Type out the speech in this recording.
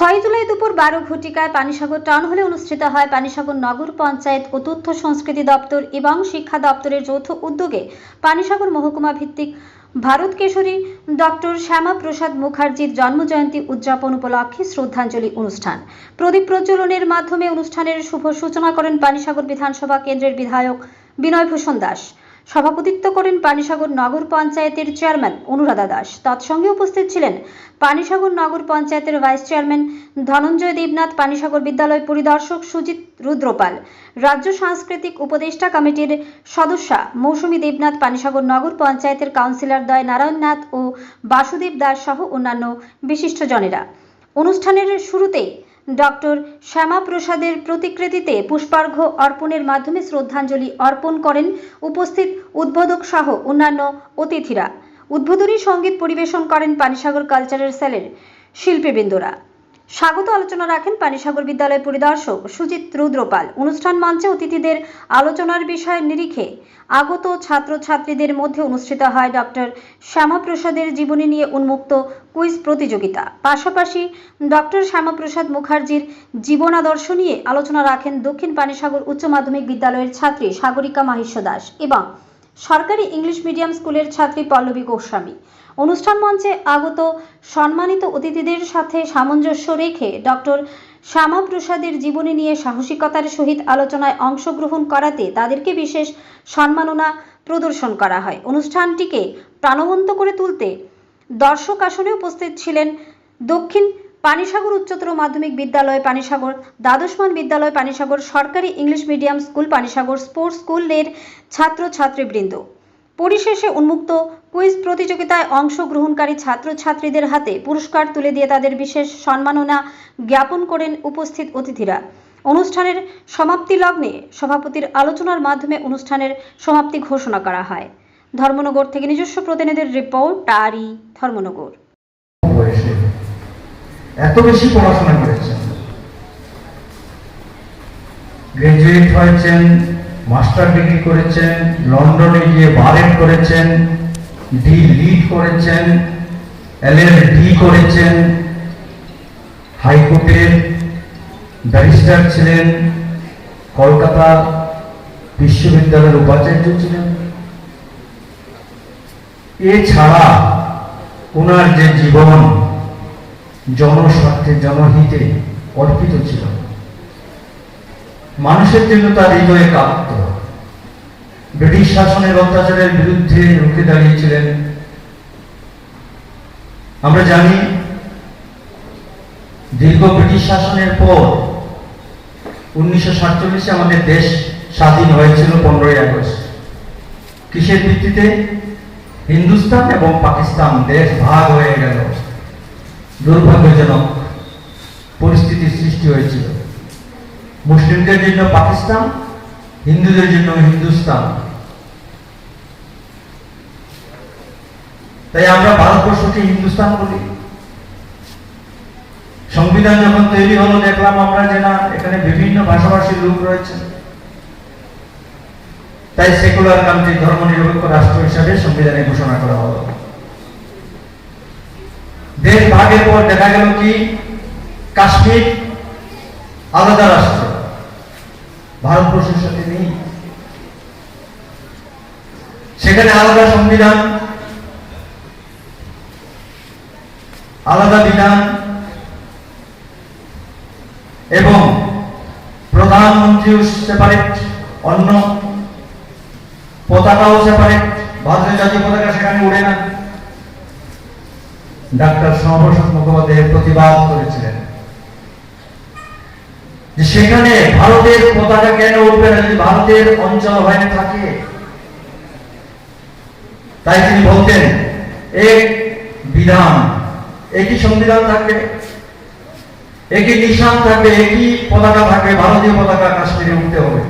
ছয় জুলাই দুপুর বারো ঘটিকায় পানিসাগর টাউন হলে অনুষ্ঠিত হয় পানিসাগর নগর পঞ্চায়েত ও তথ্য সংস্কৃতি দপ্তর এবং শিক্ষা দপ্তরের যৌথ উদ্যোগে পানিসাগর মহকুমা ভিত্তিক ভারত কেশরী ডক্টর শ্যামা প্রসাদ মুখার্জির জন্মজয়ন্তী উদযাপন উপলক্ষে শ্রদ্ধাঞ্জলি অনুষ্ঠান। প্রদীপ প্রজ্বলনের মাধ্যমে অনুষ্ঠানের শুভ সূচনা করেন পানিসাগর বিধানসভা কেন্দ্রের বিধায়ক বিনয় ভূষণ দাস। সভাপতিত্ব করেন পানিসাগর নগর পঞ্চায়েতের চেয়ারম্যান অনুরাধা দাস। তৎসঙ্গে উপস্থিত ছিলেন পানিসাগর নগর পঞ্চায়েতের ভাইস চেয়ারম্যান ধনঞ্জয় দেবনাথ, পানিসাগর বিদ্যালয় পরিদর্শক সুজিত রুদ্রপাল, রাজ্য সাংস্কৃতিক উপদেষ্টা কমিটির সদস্যা মৌসুমী দেবনাথ, পানিসাগর নগর পঞ্চায়েতের কাউন্সিলর দয় নারায়ণনাথ ও বাসুদেব দাস সহ অন্যান্য বিশিষ্টজনেরা। অনুষ্ঠানের শুরুতেই ডক্টর শ্যামা প্রসাদের প্রতিকৃতিতে পুষ্পার্ঘ্য অর্পণের মাধ্যমে শ্রদ্ধাঞ্জলি অর্পণ করেন উপস্থিত উদ্বোধক সহ অন্যান্য অতিথিরা। উদ্বোধনী সংগীত পরিবেশন করেন পানিসাগর কালচারাল সেলের শিল্পীবৃন্দরা। স্বাগত আলোচনা রাখেন পানিসাগর বিদ্যালয় পরিদর্শক সুজিত রুদ্রপাল। অনুষ্ঠান মঞ্চে অতিথিদের আলোচনার বিষয় নিরিখে আগত ছাত্রছাত্রীদের মধ্যে অনুষ্ঠিত হয় ডক্টর শ্যামাপ্রসাদের জীবনী নিয়ে উন্মুক্ত কুইজ প্রতিযোগিতা। পাশাপাশি ডক্টর শ্যামাপ্রসাদ মুখার্জির জীবন আদর্শ নিয়ে আলোচনা রাখেন দক্ষিণ পানিসাগর উচ্চ মাধ্যমিক বিদ্যালয়ের ছাত্রী সাগরিকা মাহিষ্য দাস এবং সরকারি ইংলিশ মিডিয়াম স্কুলের ছাত্রী পল্লবী গোস্বামী। অনুষ্ঠান মঞ্চে আগত সম্মানিত অতিথিদের সাথে সামঞ্জস্য রেখে ডক্টর শ্যামাপ্রসাদের জীবনী নিয়ে সাহসিকতার সহিত আলোচনায় অংশগ্রহণ করাতে তাদেরকে বিশেষ সম্মাননা প্রদর্শন করা হয়। অনুষ্ঠানটিকে প্রাণবন্ত করে তুলতে দর্শক আসনে উপস্থিত ছিলেন দক্ষিণ পানিসাগর উচ্চতর মাধ্যমিক বিদ্যালয় পানিসাগর, দ্বাদশমান বিদ্যালয় পানিসাগর সরকারি English medium school Panisagar sports স্কুলের ছাত্রছাত্রীবৃন্দ। পরিশেষে উন্মুক্ত কুইজ প্রতিযোগিতায় অংশগ্রহণকারী ছাত্রছাত্রীদের হাতে পুরস্কার তুলে দিয়ে তাদের বিশেষ সম্মাননা জ্ঞাপন করেন উপস্থিত অতিথিরা। অনুষ্ঠানের সমাপ্তি লগ্নে সভাপতির আলোচনার মাধ্যমে অনুষ্ঠানের সমাপ্তি ঘোষণা করা হয়। ধর্মনগর থেকে নিজস্ব প্রতিনিধির রিপোর্ট টারি ধর্মনগর। এত বেশি পড়াশোনা করেছেন। গ্রাজুয়েট হয়েছেন মাস্টার ডিগ্রি করেছেন, লন্ডনে গিয়ে বারেট করেছেন, ডি লিড করেছেন এলএলডি করেছেন হাইকোর্টের ব্যারিস্টার ছিলেন, কলকাতা বিশ্ববিদ্যালয়ের উপাচার্য ছিলেন। এছাড়া ওনার যে জীবন, জনস্বার্থে, জনহিতে অর্পিত ছিল। মানুষের জন্য তার হৃদয়ে কাঁপত। ব্রিটিশ শাসনের অত্যাচারের বিরুদ্ধে রুখে দাঁড়িয়েছিলেন। আমরা জানি, দীর্ঘ ব্রিটিশ শাসনের পর উনিশশো আমাদের দেশ স্বাধীন হয়েছিল পনেরোই আগস্ট। কিসের ভিত্তিতে? হিন্দুস্তান এবং পাকিস্তান দেশ ভাগ হয়ে গেল। দুর্ভাগ্যজনক পরিস্থিতির সৃষ্টি হয়েছিল। মুসলিমদের জন্য পাকিস্তান হিন্দুদের জন্য হিন্দুস্তান তাই আমরা ভারতবর্ষকে হিন্দুস্তান বলি। সংবিধান যখন তৈরি হলো, দেখলাম আমরা যে না, এখানে বিভিন্ন ভাষাভাষীর লোক রয়েছে। তাই সেকুলার কান্ট্রি ধর্মনিরপেক্ষ রাষ্ট্র হিসাবে সংবিধানে ঘোষণা করা হলো। দেশ ভাগের পর দেখা গেল কি, কাশ্মীর আলাদা রাষ্ট্র। ভারতবর্ষের সাথে নেই। সেখানে আলাদা সংবিধান, আলাদা বিধান, এবং প্রধানমন্ত্রীও সেপারেট অন্য পতাকাও সেপারেট ভারতীয় জাতীয় পতাকা সেখানে উড়ে না। ডাক্তার শ্যামাপ্রসাদ মুখোপাধ্যায় প্রতিবাদ করেছিলেন। সেখানে ভারতের পতাকা ভারতের অঞ্চল হয়ে থাকে। তাই তিনি বলতেন এক বিধান একই সংবিধান থাকবে? একই নিশান থাকবে? একই পতাকা থাকবে? ভারতীয় পতাকা কাশ্মীরে উঠতে হবে।